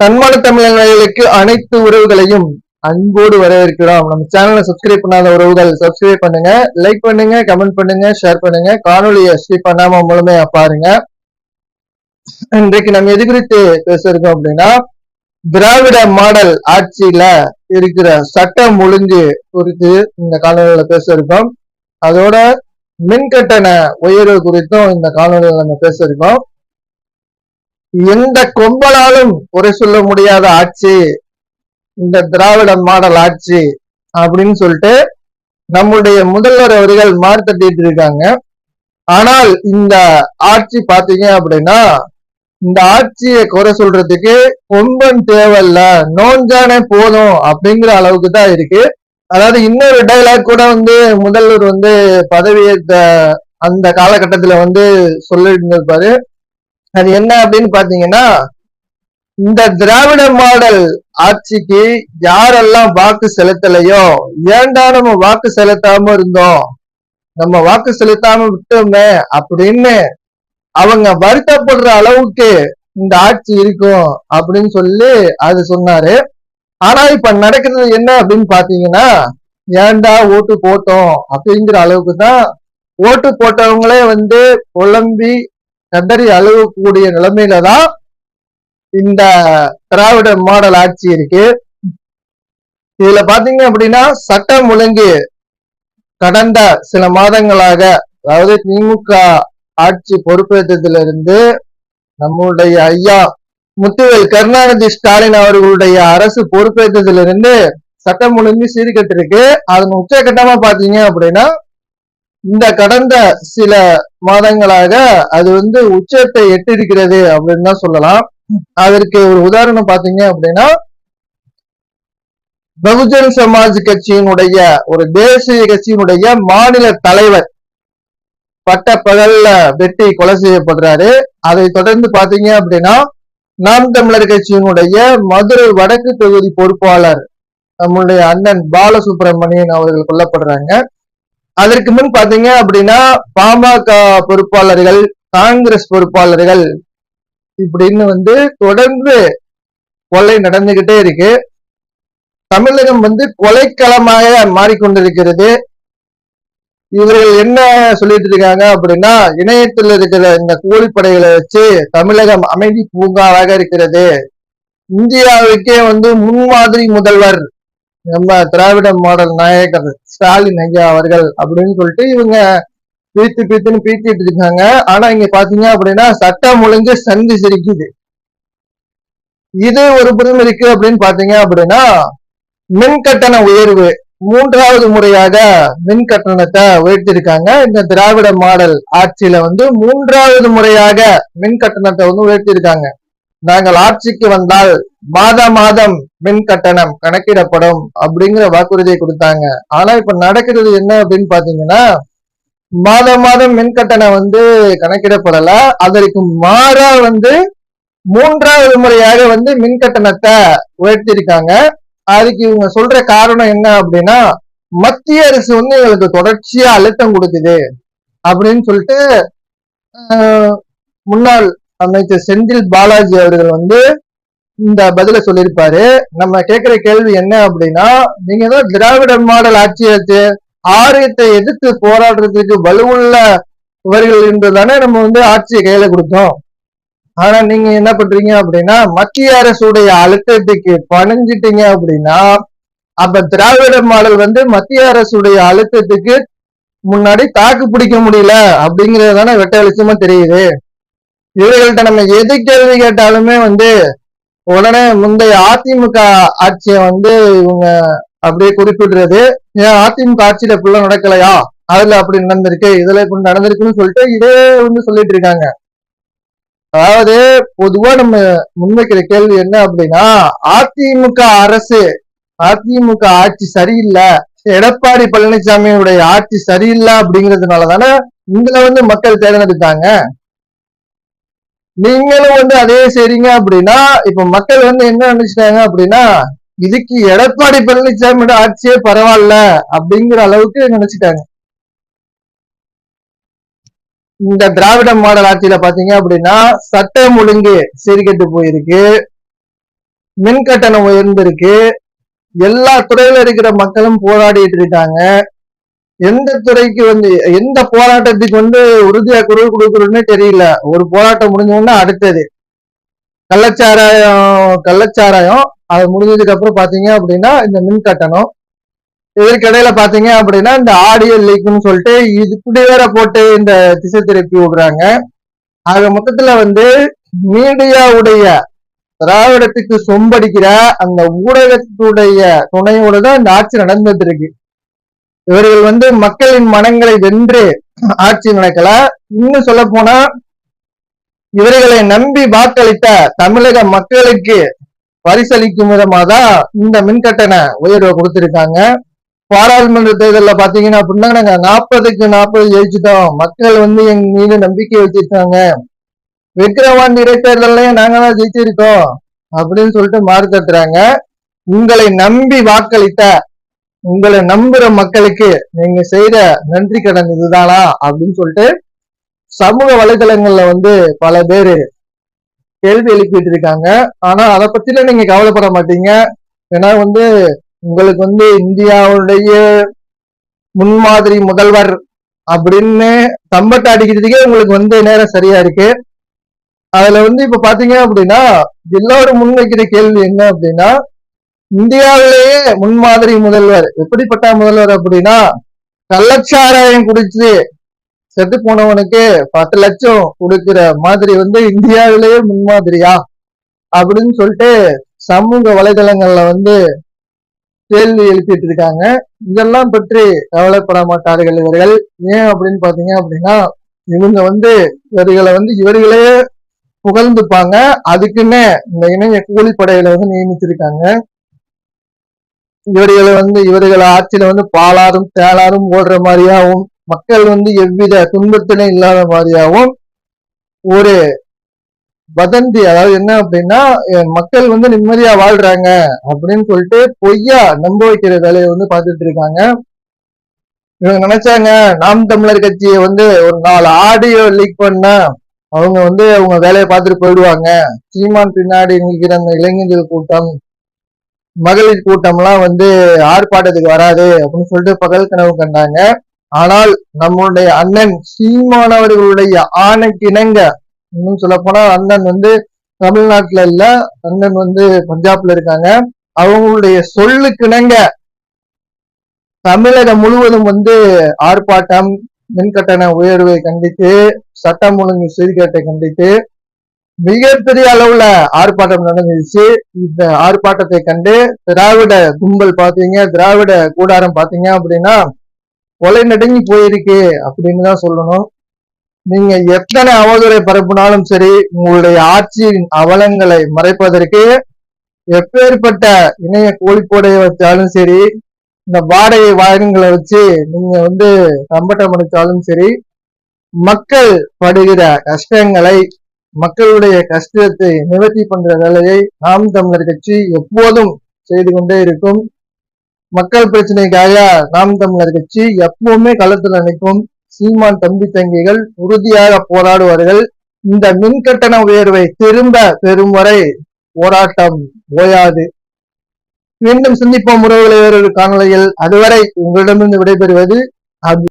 தன்மான தமிழர்களுக்கு அனைத்து உறவுகளையும் அன்போடு வரவேற்கிறோம். நம்ம சேனலை சப்ஸ்கிரைப் பண்ணாத உறவுகள் சப்ஸ்கிரைப் பண்ணுங்க லைக் பண்ணுங்க கமெண்ட் பண்ணுங்க ஷேர் பண்ணுங்க. காணொலியை ஸ்கிப் பண்ணாம மூலமே பாருங்க. இன்றைக்கு நம்ம எது குறித்து பேச இருக்கோம் அப்படின்னா திராவிட மாடல் ஆட்சியில இருக்கிற சட்டம் ஒழுங்கு குறித்து இந்த காணொலியில பேச இருக்கோம். அதோட மின்கட்டண உயர்வு குறித்தும் இந்த காணொலியில நம்ம பேச எந்த கொம்பலாலும் குறை சொல்ல முடியாத ஆட்சி இந்த திராவிட மாடல் ஆட்சி அப்படின்னு சொல்லிட்டு நம்முடைய முதல்வர் அவர்கள் மார்த்தட்டிட்டு இருக்காங்க. ஆனால் இந்த ஆட்சி பாத்தீங்க அப்படின்னா இந்த ஆட்சியை குறை சொல்றதுக்கு கொம்பன் தேவையில்ல நோஞ்சானே போதும் அப்படிங்கிற அளவுக்கு தான் இருக்கு. அதாவது இன்னொரு டைலாக் கூட வந்து முதல்வர் வந்து பதவியேற்ற அந்த காலகட்டத்துல வந்து சொல்லிட்டு இருந்திருப்பாரு அது என்ன அப்படின்னு பாத்தீங்கன்னா இந்த திராவிட மாடல் ஆட்சிக்கு யாரெல்லாம் வாக்கு செலுத்தலையோ ஏன்டா நம்ம வாக்கு செலுத்தாம இருந்தோம்? நம்ம வாக்கு செலுத்தாம விட்டோமே அப்படின்னு அவங்க வருத்தப்படுற அளவுக்கு இந்த ஆட்சி இருக்கும் அப்படின்னு சொல்லி அது சொன்னாரு. ஆனா இப்ப நடக்கிறது என்ன அப்படின்னு பாத்தீங்கன்னா ஏன்டா ஓட்டு போட்டோம் அப்படிங்கிற அளவுக்கு தான் ஓட்டு போட்டவங்களே வந்து புலம்பி கதறி அழுகக்கூடிய நிலைமையில தான் இந்த திராவிட மாடல் ஆட்சி இருக்கு. இதுல பாத்தீங்க அப்படின்னா சட்டம் ஒழுங்கு கடந்த சில மாதங்களாக அதாவது திமுக ஆட்சி பொறுப்பேற்றதுல இருந்து நம்முடைய ஐயா முத்துவேல் கருணாநிதி ஸ்டாலின் அவர்களுடைய அரசு பொறுப்பேற்றதுல இருந்து சட்டம் ஒழுங்கு சீர்கட்டு இருக்கு அதன் உச்சகட்டமா பாத்தீங்க அப்படின்னா இந்த கடந்த சில மாதங்களாக அது வந்து உச்சத்தை எட்டிருக்கிறது அப்படின்னு தான் சொல்லலாம். அதற்கு ஒரு உதாரணம் பாத்தீங்க அப்படின்னா பகுஜன் சமாஜ் கட்சியினுடைய ஒரு தேசிய கட்சியினுடைய மாநில தலைவர் பட்ட பகல்ல வெட்டி கொலை செய்யப்படுறாரு. அதை தொடர்ந்து பாத்தீங்க அப்படின்னா நாம் தமிழர் கட்சியினுடைய மதுரை வடக்கு தொகுதி பொறுப்பாளர் நம்மளுடைய அண்ணன் பாலசுப்ரமணியன் அவர்கள் கொல்லப்படுறாங்க. அதற்கு முன் பாத்தீங்க அப்படின்னா பாமக பொறுப்பாளர்கள் காங்கிரஸ் பொறுப்பாளர்கள் இப்படின்னு வந்து தொடர்ந்து கொலை நடந்துகிட்டே இருக்கு. தமிழகம் வந்து கொலைக்களமாக மாறிக்கொண்டிருக்கிறது. இவர்கள் என்ன சொல்லிட்டு இருக்காங்க அப்படின்னா இணையத்தில் இருக்கிற இந்த கூலிப்படைகளை வச்சு தமிழகம் அமைதி பூங்காவாக இருக்கிறது. இந்தியாவுக்கே வந்து முன்மாதிரி முதல்வர் நம்ம திராவிட மாடல் நாயகர் ஸ்டாலின் ஐயா அவர்கள் அப்படின்னு சொல்லிட்டு இவங்க பீத்து பீத்துன்னு பீத்திட்டு இருக்காங்க. ஆனா இங்க பாத்தீங்க அப்படின்னா சட்டம் ஒழுங்கு சந்தி சிரிக்குது. இது ஒரு புறம் இருக்கு அப்படின்னு பாத்தீங்க அப்படின்னா மின் கட்டண உயர்வு மூன்றாவது முறையாக மின் கட்டணத்தை உயர்த்திருக்காங்க இந்த திராவிட மாடல் ஆட்சியில வந்து மூன்றாவது முறையாக மின் கட்டணத்தை வந்து உயர்த்திருக்காங்க நாங்கள் ஆட்சிக்கு வந்தால் மாத மாதம் மின் கட்டணம் கணக்கிடப்படும் அப்படிங்கிற வாக்குறுதியை கொடுத்தாங்க. ஆனா இப்ப நடக்கிறது என்ன அப்படின்னு பாத்தீங்கன்னா மாதம் மாதம் மின் கட்டணம் வந்து கணக்கிடப்படல. அதற்கு மாறா வந்து மூன்றாவது முறையாக வந்து மின் கட்டணத்தை உயர்த்திருக்காங்க அதுக்கு இவங்க சொல்ற காரணம் என்ன அப்படின்னா மத்திய அரசு வந்து எங்களுக்கு தொடர்ச்சியா அழுத்தம் கொடுக்குது அப்படின்னு சொல்லிட்டு முன்னாள் அமைச்சர் செந்தில் பாலாஜி அவர்கள் வந்து இந்த பதில சொல்லியிருப்பாரு. நம்ம கேட்கிற கேள்வி என்ன அப்படின்னா நீங்க தான் திராவிட மாடல் ஆட்சியை ஆரியத்தை எதிர்த்து போராடுறதுக்கு வலுவுள்ள என்று என்றுதானே நம்ம வந்து ஆட்சியை கையில கொடுத்தோம். ஆனா நீங்க என்ன பண்றீங்க அப்படின்னா மத்திய அரசுடைய அழுத்தத்துக்கு பணிஞ்சிட்டீங்க அப்படின்னா அப்ப திராவிட மாடல் வந்து மத்திய அரசுடைய அழுத்தத்துக்கு முன்னாடி தாக்கு பிடிக்க முடியல அப்படிங்கறது தானே வெட்ட வெளிச்சமா தெரியுது. இவர்கள்ட்ட நம்ம எது கேள்வி கேட்டாலுமே வந்து உடனே முந்தைய அதிமுக ஆட்சியை வந்து இவங்க அப்படியே குறிப்பிடுறது ஏன் அதிமுக ஆட்சியில இப்படிலாம் நடக்கலையா? அதுல அப்படி நடந்திருக்கு இதுல இப்படி நடந்திருக்குன்னு சொல்லிட்டு இதே வந்து சொல்லிட்டு இருக்காங்க. அதாவது பொதுவா நம்ம முன்வைக்கிற கேள்வி என்ன அப்படின்னா அதிமுக அரசு அதிமுக ஆட்சி சரியில்லை எடப்பாடி பழனிசாமியுடைய ஆட்சி சரியில்லை அப்படிங்கிறதுனால தானே உங்களை வந்து மக்கள் தேர்ந்தெடுத்தாங்க. நீங்களும் வந்து அதே செய்றீங்க அப்படின்னா இப்ப மக்கள் வந்து என்ன நினைச்சிட்டாங்க அப்படின்னா இதுக்கு எடப்பாடி பழனிசாமியோட ஆட்சியே பரவாயில்ல அப்படிங்கிற அளவுக்கு நினைச்சிட்டாங்க. இந்த திராவிட மாடல் ஆட்சியில பாத்தீங்க அப்படின்னா சட்டம் ஒழுங்கு சீர்கெட்டு போயிருக்கு. மின் கட்டணம் உயர்ந்திருக்கு. எல்லா துறையில இருக்கிற மக்களும் போராடிட்டு இருக்காங்க. எந்த துறைக்கு வந்து எந்த போராட்டத்துக்கு வந்து உறுதியா குரல் கொடுக்கறதுன்னு தெரியல. ஒரு போராட்டம் முடிஞ்சோன்னா அடுத்தது. கள்ளச்சாராயம் கள்ளச்சாராயம் அது முடிஞ்சதுக்கு அப்புறம் பாத்தீங்க அப்படின்னா இந்த மின் கட்டணம். இதற்கிடையில பாத்தீங்க அப்படின்னா இந்த ஆடியோ லீக்னு சொல்லிட்டு இது இப்படி வேற போட்டு இந்த திசை திருப்பி விடுறாங்க. ஆக மொத்தத்துல வந்து மீடியாவுடைய திராவிடத்துக்கு சொம்படிக்கிற அந்த ஊடகத்துடைய துணையோட தான் இந்த ஆட்சி நடந்துட்டு இருக்கு. இவர்கள் வந்து மக்களின் மனங்களை வென்று ஆட்சி நடக்கல. இன்னும் சொல்ல போனா இவர்களை நம்பி வாக்களித்த தமிழக மக்களுக்கு பரிசளிக்கும் விதமா தான் இந்த மின்கட்டண உயர்வை கொடுத்திருக்காங்க. பாராளுமன்ற தேர்தலில் பாத்தீங்கன்னா அப்படின்னா நாங்க நாற்பதுக்கு நாற்பது ஜெயிச்சுட்டோம். மக்கள் வந்து எங்க மீது நம்பிக்கை வச்சிருக்காங்க. விக்கிரவாண்டி இடைத்தேர்தலையும் நாங்க தான் ஜெயிச்சிருக்கோம். அப்படின்னு சொல்லிட்டு மாறு தட்டுறாங்க உங்களை நம்பி வாக்களித்த உங்களை நம்புற மக்களுக்கு நீங்க செய்யற நன்றி கடன் இதுதானா அப்படின்னு சொல்லிட்டு சமூக வலைதளங்கள்ல வந்து பல பேரு கேள்வி எழுப்பிட்டு இருக்காங்க. ஆனா அதை பத்தில நீங்க கவலைப்பட மாட்டீங்க. ஏன்னா வந்து உங்களுக்கு வந்து இந்தியாவுடைய முன்மாதிரி முதல்வர் அப்படின்னு தம்பட்டை அடிக்கிறதுக்கே உங்களுக்கு வந்து நேரம் சரியா இருக்கு. அதுல வந்து இப்ப பாத்தீங்க அப்படின்னா எல்லாரும் முன்வைக்கிற கேள்வி என்ன அப்படின்னா இந்தியாவிலேயே முன்மாதிரி முதல்வர். எப்படிப்பட்ட முதல்வர் அப்படின்னா கள்ளச்சாராயம் குடிச்சு செத்து போனவனுக்கு பத்து லட்சம் கொடுக்கிற மாதிரி வந்து இந்தியாவிலேயே முன்மாதிரியா? அப்படின்னு சொல்லிட்டு சமூக வலைதளங்கள்ல வந்து கேள்வி எழுப்பிட்டு இருக்காங்க இதெல்லாம் பற்றி கவலைப்பட மாட்டார்கள் இவர்கள். ஏன் அப்படின்னு பாத்தீங்க அப்படின்னா இவங்க வந்து இவர்களை வந்து இவர்களே புகழ்ந்துப்பாங்க. அதுக்குன்னு இந்த இணைய கூலிப்படையில வந்து நியமிச்சிருக்காங்க. இவர்களை வந்து இவர்கள் ஆட்சியில வந்து பாலாறும் தேளாரும் ஓடுற மாதிரியாகவும் மக்கள் வந்து எவ்வித துன்பத்திலும் இல்லாத மாதிரியாகவும் ஒரு வதந்தி அதாவது என்ன அப்படின்னா மக்கள் வந்து நிம்மதியா வாழ்றாங்க அப்படின்னு சொல்லிட்டு பொய்யா நம்ப வைக்கிற வேலையை வந்து பார்த்துட்டு இருக்காங்க. இவங்க நினைச்சாங்க நாம் தமிழர் கட்சியை வந்து ஒரு நாலு ஆடியோ லீக் பண்ணா அவங்க வந்து அவங்க வேலையை பார்த்துட்டு போயிடுவாங்க. சீமான் பின்னாடி நிற்கிற அந்த இளைஞர்கள் கூட்டம் மகளிர் கூட்டம்லாம் வந்து ஆர்ப்பாட்டத்துக்கு வராது அப்படின்னு சொல்லிட்டு பகல் கனவு கண்டாங்க. ஆனால் நம்மளுடைய அண்ணன் சீமானவர்களுடைய ஆணைக்கு இன்னும் சொல்ல போனா அண்ணன் வந்து தமிழ்நாட்டுல இல்ல அண்ணன் வந்து பஞ்சாப்ல இருக்காங்க. அவங்களுடைய சொல்லு கிணங்க தமிழகம் முழுவதும் வந்து ஆர்ப்பாட்டம் மின்கட்டண உயர்வை கண்டித்து சட்டம் ஒழுங்கு சீர்கேட்டை கண்டித்து மிகப்பெரிய அளவுல ஆர்ப்பாட்டம் நடந்துச்சு. இந்த ஆர்ப்பாட்டத்தை கண்டு திராவிட கும்பல் பாத்தீங்க திராவிட கூடாரம் பாத்தீங்க அப்படின்னா கொலை நடுங்கி போயிருக்கு அப்படின்னு தான் சொல்லணும். நீங்க எத்தனை அவதூறை பரப்புனாலும் சரி உங்களுடைய ஆட்சியின் அவலங்களை மறைப்பதற்கு எப்பேற்பட்ட இணைய கோழிக்கோடையை வச்சாலும் சரி இந்த வாடகை வாகனங்களை வச்சு நீங்க வந்து கம்பட்டம் அடித்தாலும் சரி மக்கள் படுகிற கஷ்டங்களை மக்களுடைய கஷ்டத்தை நிவர்த்தி பண்ற வேலையை நாம் தமிழர் கட்சி எப்போதும் செய்து கொண்டே இருக்கும். மக்கள் பிரச்சனைக்காக நாம் தமிழர் கட்சி எப்பவுமே களத்தில் நிற்கும் சீமான் தம்பி தங்கிகள் உறுதியாக போராடுவார்கள். இந்த மின்கட்டண உயர்வை திரும்ப பெறும் வரை போராட்டம் ஓயாது. மீண்டும் சந்திப்போம் உறவுகளை வேறொரு காணொலியில் அதுவரை உங்களிடமிருந்து விடைபெறுவது அது